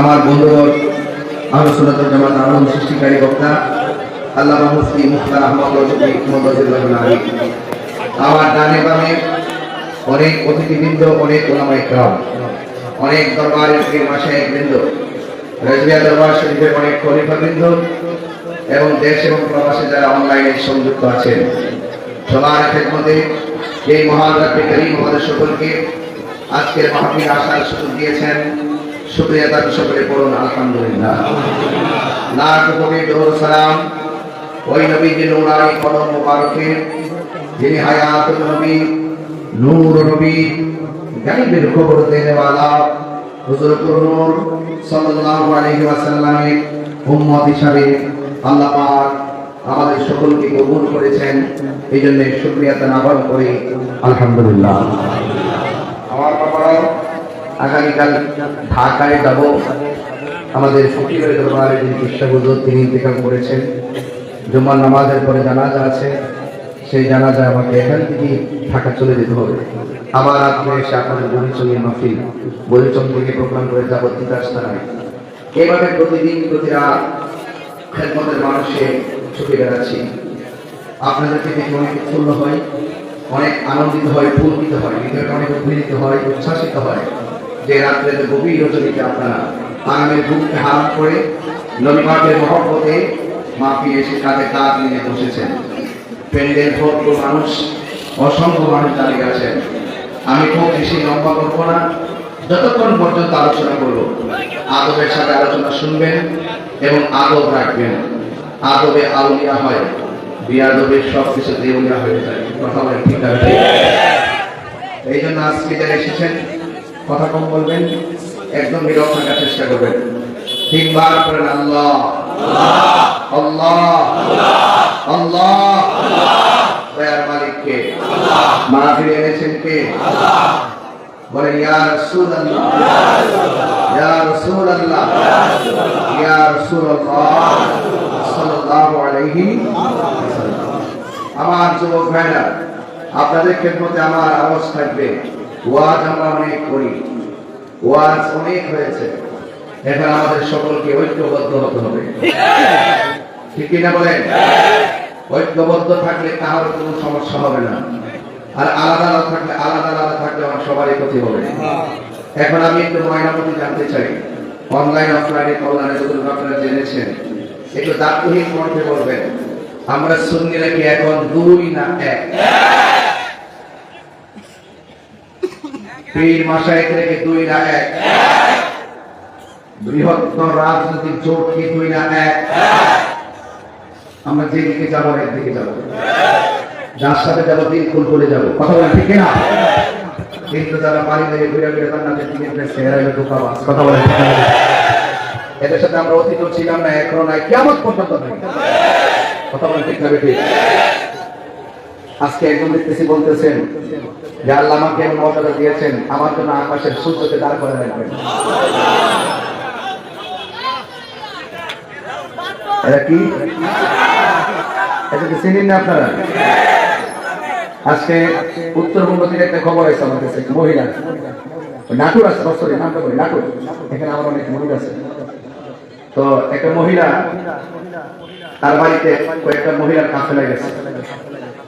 আমার বন্ধুবর আলোচনাত জামাত আলম সৃষ্টিকারী বক্তা আল্লাহ মুফতি মুখতার আহমদ আমার ডানে বামে অনেক অতিথিবৃন্দ, অনেক ওলামাই ক্রাম, অনেক দরবারের পীর মাসায়ক বৃন্দ রাজবিয়া দরবার শরীফের অনেক খলিফা বৃন্দ এবং দেশ এবং প্রবাসে যারা অনলাইনে সংযুক্ত আছেন। সবার খেদমতে এই মহান রাত্রি করিম আমাদের সকলকে আজকের মাহফিল আসার সুযোগ দিয়েছেন। শুক্রিয়া তার সকলে পড়ুন, আলহামদুলিল্লাহ। লাখ দরুদ সালাম। ওই নবী যে মুবারকের যিনি হায়াতুল নবী, নূর নবী, গাইবের খবর দেনে वाला হুজুর নূর সাল্লাল্লাহু আলাইহি ওয়াসাল্লামের উম্মত হিসাবে আল্লাহ পাক আমাদের সকলকে কবুল করেছেন। এই জন্য শুক্রিয়া আবার করি, আলহামদুলিল্লাহ। আমার বাবারাও আগামীকাল ঢাকায় যাব। আমাদের ফকিরের দরবারে যিনি তিনি ইন্তেকাল করেছেন। জুম্মার নামাজের পরে জানাজা আছে। সেই জানাজা আমাকে এখান থেকে ঢাকা চলে যেতে হবে। আবার আপনি এসে আপনাদের বরিচঙ্গের মাহফিল। বরিচং থেকে প্রোগ্রাম করে যাব তিতাস্থানায় এভাবে প্রতিদিন প্রতি রাত খেদমতের মানুষে ছুটে বেড়াচ্ছি। আপনাদেরকে দেখে অনেক উৎফুল্ল হয়, অনেক আনন্দিত হয় পুলকিত হয়। অনেক উদ্ভিদিত হয়, উচ্ছ্বাসিত হয়। যে রাত্রে গভীর রজনীতে আপনারা আরামের বুককে হারাম করে নবীবাগের মহব্বতে মাফি এসে কাঁধে কাঁধ নিয়ে বসেছেন। প্যান্ডেল ভর্ত মানুষ, অসংখ্য মানুষ দাঁড়িয়ে আছেন। আমি খুব বেশি লম্বা করব না। যতক্ষণ পর্যন্ত আলোচনা করব, আদবের সাথে আলোচনা শুনবেন এবং আদব রাখবেন। আদবে আউলিয়া হয় বিয়াদবে সব কিছু দেউলিয়া হয়ে যায়। কথা বলে ঠিক আছে এই জন্য আজকে যারা এসেছেন কথা কম বলবেন, একদম নীরব থাকার চেষ্টা করবেন। তিনবার করেন, আল্লাহ। আল্লাহ। আল্লাহ। দয়ার মালিককে। মাহফিল এনেছেন কে? বলেন, ইয়া রাসূলুল্লাহ। ইয়া রাসূলুল্লাহ। ইয়া রাসূলুল্লাহ। সাল্লাল্লাহু আলাইহি আমার যুবক ভাইরা, আপনাদের খেদমতে আমার আওয়াজ থাকবে। ওয়াজ আমরা অনেক করি ওয়াজ অনেক হয়েছে। এখন আমাদের সকলকে ঐক্যবদ্ধ হতে হবে। ঠিক কিনা বলেন? ঐক্যবদ্ধ থাকলে কারোর কোনো সমস্যা হবে না। আর আলাদা আলাদা থাকলে আলাদা আলাদা থাকলে আমার সবারই ক্ষতি হবে। এখন আমি একটু ময়নামতি জানতে চাই। অনলাইন অফলাইনে কল্যাণে যতটুকু আপনারা জেনেছেন। একটু দাপ্তহিক কণ্ঠে বলবেন, আমরা সুন্নিরা কি এখন দুই না এক? পীর মাসায় থেকে দুই না এক। বৃহত্তর রাজনৈতিক জোট কি দুই না এক? আমরা যেদিকে যাব একদিকে যাব। যার সাথে যাব দিন খুল করে যাব। কথা বলেন, ঠিক না কিন্তু যারা বাড়ি থেকে ঘুরে ঘুরে কান্নাতে দিনের দেশে এরা হলো কথা বলেন এদের সাথে আমরা অতীত ছিলাম না, এখনও নাই কেমন পর্যন্ত কথা বলেন, ঠিক না বেটি আজকে একজন দেখতেছি বলতেছেন, যে আল্লাহ আমাকে এমন মর্যাদা দিয়েছেন, আমার জন্য আকাশের সূর্যকে দাঁড় করে রাখবেন। এটা কি? চিনেন না আপনারা? আজকে উত্তরবঙ্গ থেকে একটা খবর আছে আমার কাছে, মহিলা। নাটুর আছে সরি নামটা বলি, নাটুর। এখানে আমার অনেক মহিলা আছে। তো একটা মহিলা, তার বাড়িতে কয়েকটা মহিলার কাছে গেছে।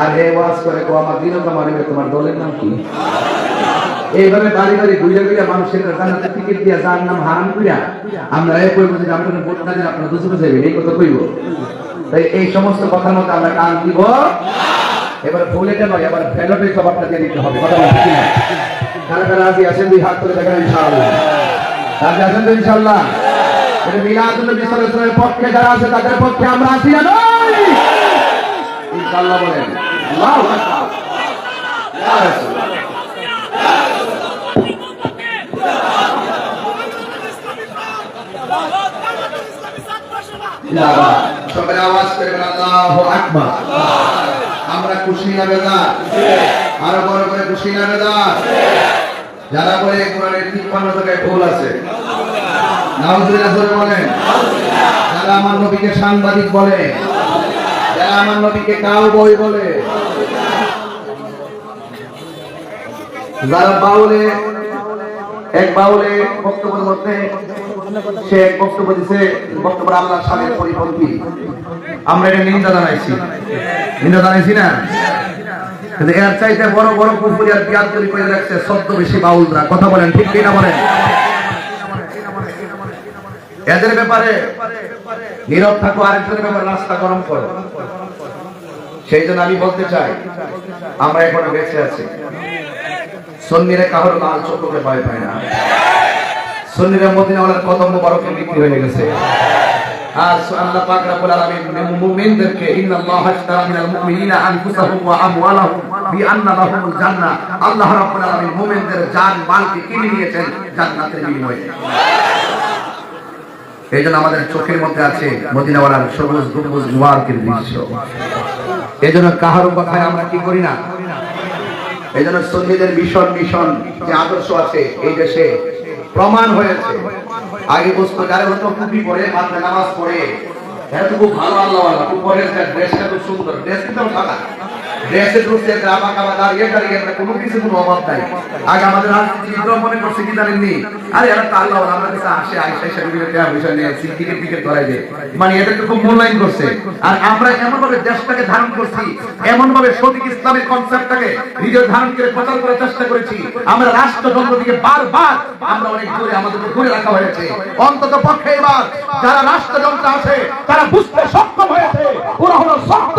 আর হে ওয়াজ করে কো, আমার দিনও কামারে তোমার দলের নাম কি? এইভাবে বাড়ি বাড়ি ঘুরে ঘুরে মানুষের জানাতে টিকিট দিয়া যার নাম হারাম কইরা আমরা এই কইব যে আপনার ভোট না দিলে আপনার দুজনে যাবেন এই কথা কইব। তাই এই সমস্ত কথার মধ্যে আমরা কান দিব। এবার ফুলেটা নয় এবার ফেলোটে সবারটা দিয়ে দিতে হবে, কথা বলছি কিনা? কারা কারা আছি আসেন দুই হাত করে দেখেন ইনশাআল্লাহ। রাজি আছেন তো ইনশাআল্লাহ? এটা মিলাদুল নবী সাল্লাল্লাহু আলাইহি পক্ষে, যারা আছে তাদের পক্ষে আমরা আছি না নই ইনশাআল্লাহ বলেন। আমরা খুশি না বেদার আরও বড় করে খুশি না বেদার যারা বলে কোরআনের তিপ্পান্ন জায়গায় ভুল আছে। বলেন। যারা আমার নবীকে সাংবাদিক বলে আমার নবীকে কাউ বই বলে। যারা বাউলে, এক বাউলে বক্তব্যের মধ্যে সে এক বক্তব্য দিছে বক্তব্য আল্লাহর সাথে পরিপন্থী। আমরা এটা নিন্দা জানাইছি। নিন্দা জানাইছি না? এর চাইতে বড় বড় পুকুরি আর তৈরি করে রাখছে সদ্য বেশি বাউলরা। কথা বলেন, ঠিক কিনা বলেন? এদের ব্যাপারে নীরব থাকো, আরেকজনের ব্যাপারে রাস্তা গরম করো। সেই জন্য আমি বলতে চাই, আমরা এখনও বেঁচে আছি। সন্নিরে কাহর লাল চোখকে ভয় পায় না। সন্নিরে মদিনাওয়ালার কদম মুবারকে বিক্রি হয়ে গেছে। আর আল্লাহ পাক রব্বুল আলামিন মুমিনদেরকে ইন্নাল্লাহ আশতারা মিনাল মুমিনিনা আনফুসাহুম ওয়া আমওয়ালাহুম বিআন্না লাহুমুল জান্নাহ। আল্লাহ রাব্বুল আলামিন মুমিনদের জান, মালকে কিনে নিয়েছেন জান্নাতের বিনিময়ে। এই জন্য আমাদের চোখের মধ্যে আছে মদিনাওয়ালার সবুজ গম্বুজ মুবারকের দৃশ্য। এই জন্য কাহারও কথায় আমরা কি করি না? এই জন্য সন্নিদের মিশন মিশন যে আদর্শ আছে, এই দেশে প্রমাণ হয়েছে। আগে বুঝতো যারা হয়তো টুপি পরে মাথায় নামাজ পড়ে খুব ভালো আল্লাহ উপরের যে ড্রেসটা খুব সুন্দর ড্রেস কিন্তু সাদা কামা দাঁড়িয়ে দাঁড়িয়ে আমরা কোনো কিছু কোনো অভাব নাই। আগে আমাদের মনে করছে কি আরে আমরা আসে নিয়ে দেয়। মানে খুব মূল্যায়ন করছে। আর আমরা এমন ভাবে দেশটাকে ধারণ করছি এমন ভাবে সঠিক ইসলামের কনসেপ্টটাকে ধারণ করে প্রচার করার চেষ্টা করেছি। আমরা থেকে বারবার আমরা অনেক দূরে দূরে রাখা হয়েছে। অন্তত পক্ষে এবার যারা রাষ্ট্রযন্ত্র আছে, তারা বুঝতে সক্ষম হয়েছে। ওরা হলো শক্ত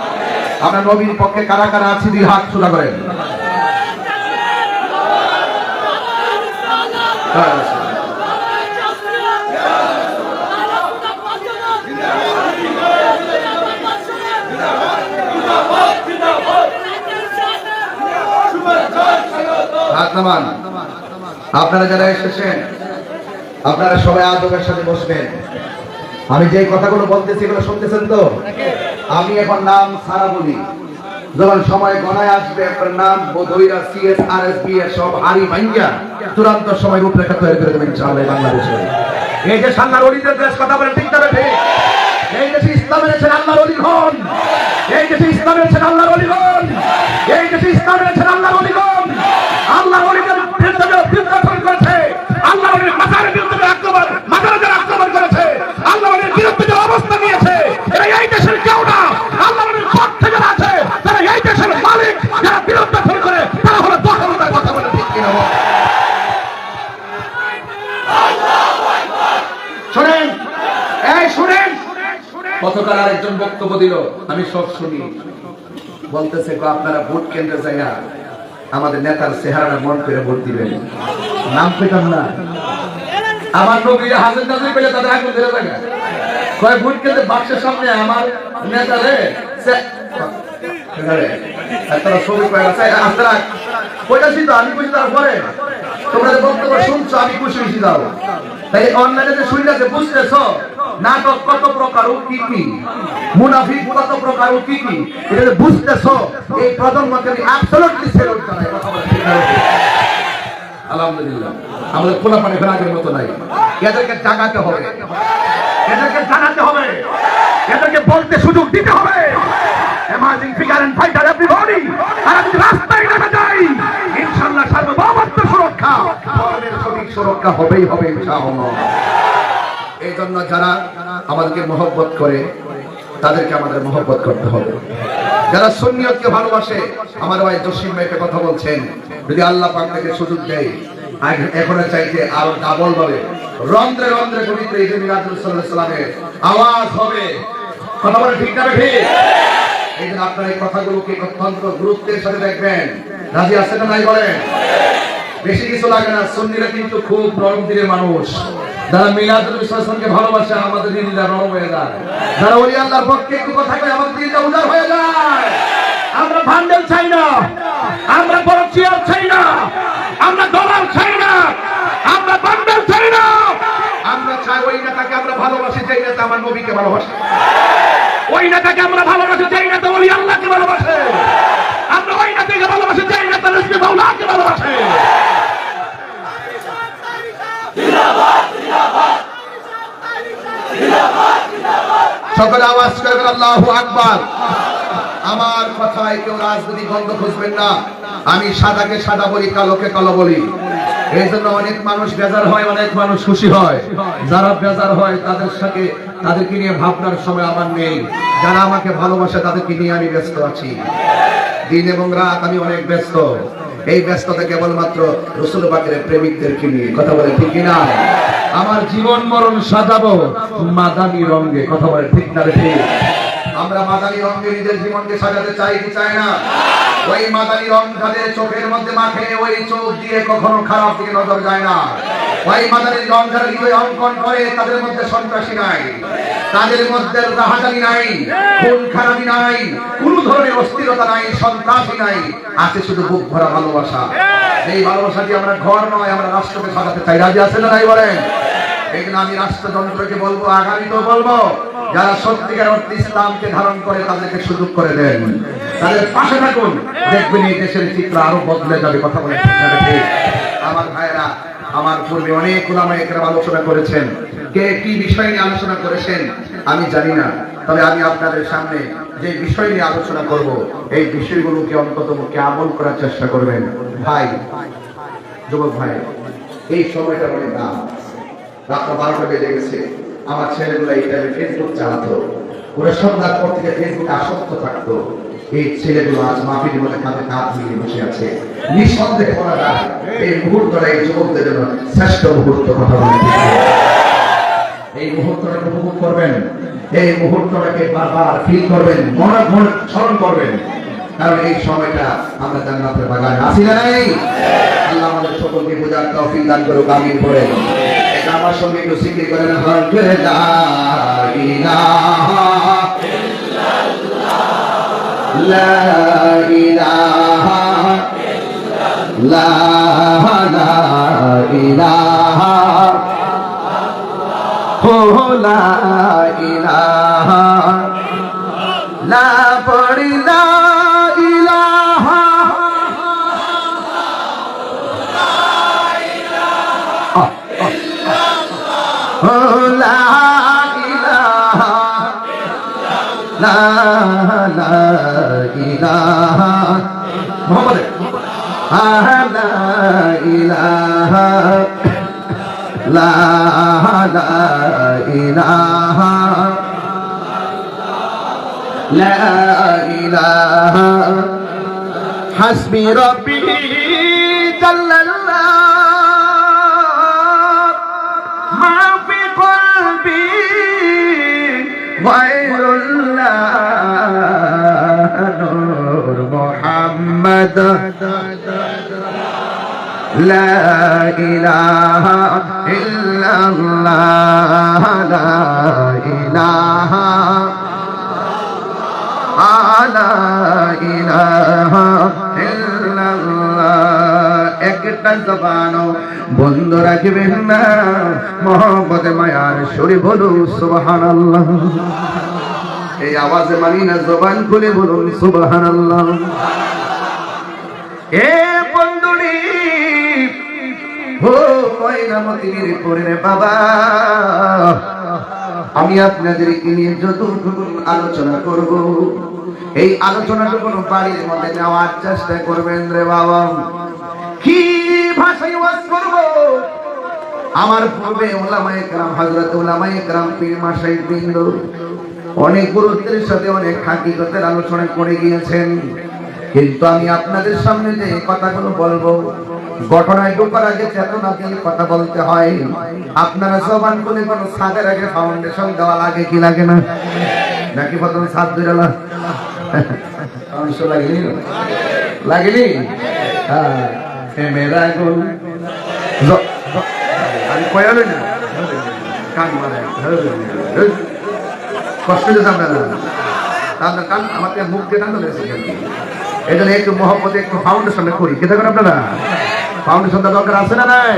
আমরা নবীর পক্ষে কারা কারা আছি, দুই হাত সোজা করেন। আপনারা যারা এসেছেন, আপনারা সবাই আদবের সাথে বসবেন। আমি যে কথাগুলো বলতেছি, এগুলো শুনতেছেন তো? আমি এখন নাম সারা বলি। যখন সময় গণায় আসবে আপনার নাম বধৈরা সিএস আর এস বি এর সব হারি ভাইয়া চূড়ান্ত সময় রূপরেখা তৈরি করে দেবেন ইনশাআল্লাহ বাংলাদেশে। এই যে সান্নার অলিদের দেশ, কথা বলে ঠিক তবে শুনেন। গতকাল আরেকজন বক্তব্য দিল, আমি সব শুনি। বলতেছে আপনারা ভোট কেন্দ্রে জায়গা আমাদের নেতার চেহারাটা মন করে ভোট দিবেন। নাম পেতাম না। আমার নবীরা হাজার নাজির ভোট কেন্দ্রে বাক্সের সামনে আমার নেতারে একটা ছবি আপনারা কইতাছি তো আমি বুঝি তার পরে তোমরা বক্তব্য শুনছো, আমি খুশি দাও তাই অনলাইনে যে শুনতেছে, বুঝতেছ? নাটক কত প্রকার ও কি কি? মুনাফিক কত প্রকার ও কি কি? এটা বুঝতেছ, এই প্রজন্মকে আমি অ্যাবসলিউটলি সেলুট জানাই? আলহামদুলিল্লাহ। আমাদের খোলা পানি মতো নাই। এদেরকে জাগাতে হবে। এদেরকে জানাতে হবে। এদেরকে বলতে সুযোগ দিতে হবে। Emerging figure and fighter everybody আর আমি রাস্তায় নেমে যাই। ইনশাআল্লাহ সার্বভৌমত্ব সুরক্ষা। সুরক্ষা হবেই হবে, ইনশাআল্লাহ। এই জন্য যারা আমাদেরকে মহব্বত করে, তাদেরকে আমাদের মহব্বত করতে হবে। যারা সুন্নিয়তকে ভালোবাসে, আমার ভাই জসিম ভাইকে কথা বলছেন, যদি আল্লাহ পাক সুযোগ দেয় এখনও ডাবল ভাবে। রন্ধ্রে রন্ধ্রে আওয়াজ হবে। কথা বলে ঠিক না এই জন্য আপনার এই কথাগুলোকে অত্যন্ত গুরুত্বের সাথে দেখবেন। রাজি আছে না নাই বলেন? বেশি কিছু লাগে না কিন্তু খুব নরম দিনের মানুষ। যারা মিলাদুল বিশ্বাসনকে ভালোবাসে, আমাদের দিনটা নরম হয়ে যায়। যারা ওলি আল্লাহর পক্ষে একটু কথা কয়, আমাদের দিনটা উজাড় হয়ে যায়। আমরা ভান্ডেল চাই না, আমরা বড় চেয়ার চাই না, আমরা ডলার চাই না, আমরা বান্ডেল চাই না। আমরা চাই ওই নেতাকে আমরা ভালোবাসি, যেই নেতা আমার নবীকে ভালোবাসে। ওই নেতাকে আমরা ভালোবাসি চাই না তো ওই আল্লাহকে ভালোবাসে। আমরা ওই নেতাকে ভালোবাসি চাই না তার মাওলাকে ভালোবাসে। সকলে আওয়াজ করবেন আল্লাহ আকবার। আমার কথায় কেউ রাজনীতি গন্ধ খুঁজবেন না। আমি সাদাকে সাদা বলি, কালোকে কালো বলি। এই জন্য অনেক মানুষ বেজার হয়, অনেক মানুষ খুশি হয়। যারা বেজার হয়, তাদের সাথে তাদেরকে নিয়ে ভাবনার সময় আমার নেই। যারা আমাকে ভালোবাসে, তাদেরকে নিয়ে আমি ব্যস্ত আছি। দিন এবং রাত আমি অনেক ব্যস্ত। এই ব্যস্ততা কেবলমাত্র রসুল বাকের প্রেমিকদেরকে নিয়ে। কথা বলে ঠিক কিনা? আমার জীবন মরণ সাজাবো মাদানি রঙে। কথা বলে ঠিক না রে ঠিক? আমরা মাদানি রঙে নিজের জীবনকে সাজাতে চাই কি চাই না? ওই মাদানি রং যাদের চোখের মধ্যে মাখে, ওই চোখ দিয়ে কখনো খারাপ দিকে নজর যায় না। ওই রং যারা অঙ্কন করে, তাদের মধ্যে সন্ত্রাসী নাই। তাদের মধ্যে রাহাজানি নাই, খুন খারাপি নাই, কোন ধরনের অস্থিরতা নাই, সন্ত্রাসী নাই। আছে শুধু বুক ভরা ভালোবাসা। এই ভালোবাসাটি আমরা ঘর নয়, আমরা রাষ্ট্রকে সাজাতে চাই? রাজি আছে না নাই বলেন? এখানে আমি রাষ্ট্রযন্ত্রকে বলব আগামী তো বলব, যারা সত্যিকার অর্থে ইসলামকে ধারণ করে তাদেরকে সুযোগ করে দেন। তাদের পাশে থাকুন, দেখবেন এই দেশের চিত্র আরও বদলে যাবে, কথা বলে? আমার ভাইয়েরা, আমার পূর্বে অনেক ওলামা একরাম আলোচনা করেছেন। কে কি বিষয় নিয়ে আলোচনা করেছেন, আমি জানি না। তবে আমি আপনাদের সামনে যে বিষয় নিয়ে আলোচনা করব, এই বিষয়গুলোকে অন্তত মুখে আমল করার চেষ্টা করবেন। ভাই, যুবক ভাই, এই সময়টা অনেক দাম রাত্র বারোটা বেজে গেছে। আমার ছেলেগুলো এই টাইমে ফেসবুক চালাতো। ওরা সন্ধ্যার পর থেকে ফেসবুকে আসক্ত থাকতো। এই ছেলেগুলো আজ মাফির মধ্যে কাঁধে কাঁধ মিলিয়ে বসে আছে। নিঃসন্দেহে বলা যায়, এই মুহূর্তটা এই যুবকদের জন্য শ্রেষ্ঠ মুহূর্ত কথা বলে এই মুহূর্তটাকে উপভোগ করবেন। এই মুহূর্তটাকে বারবার ফিল করবেন, মনে মনে স্মরণ করবেন। কারণ এই সময়টা আমরা জান্নাতের বাগানে আছি না নাই? আল্লাহ আমাদের সকলকে বোঝার তৌফিক দান করুক, আমিন এটা আমার সঙ্গে একটু সিকির করেন হরফে লা لا إله لا إله حسبي ربي جل الله ما في قلبي غير الله نور محمد لا إله إلا الله لا إله لا إله إلا الله একটা জবানও বন্ধ রাখবেন না মোহাম্মদ মায়ার শরী বলুন সুবহান আল্লাহ এই আওয়াজে মানি না জবান খুলে বলুন সুবহান আল্লাহ এ ও ময়নামতির পরে রে বাবা আমি আপনাদেরকে নিয়ে যতটুকু আলোচনা করব এই আলোচনাটুকু বাড়ির মধ্যে নেওয়ার চেষ্টা করবেন রে বাবা কি ভাষায় ওয়াজ করব আমার পূর্বে ওলামায়ে کرام হযরত ওলামায়ে کرام পীর মাশাইখ বৃন্দ অনেক গুরুত্বের সাথে অনেক হাকিকতের আলোচনা করে গিয়েছেন কিন্তু আমি আপনাদের সামনে যে কথাগুলো বলবো ঘটনায় ঢোকার আগে চেতনা দিয়ে কথা বলতে হয়। আপনারা জবান খুলে কোনো ছাদের আগে ফাউন্ডেশন দেওয়া লাগে কি লাগে না? নাকি প্রথমে সাত দুই ডালা অংশ লাগেনি? লাগেনি? হ্যাঁ কান মারে। হেই, কষ্ট আপনারা। কান আমাকে মুখ দিয়ে কান এই জন্য একটু মহব্বতে, একটু ফাউন্ডেশন করি। কে থাকেন আপনারা? ফাউন্ডেশনটা দরকার আছে না নাই?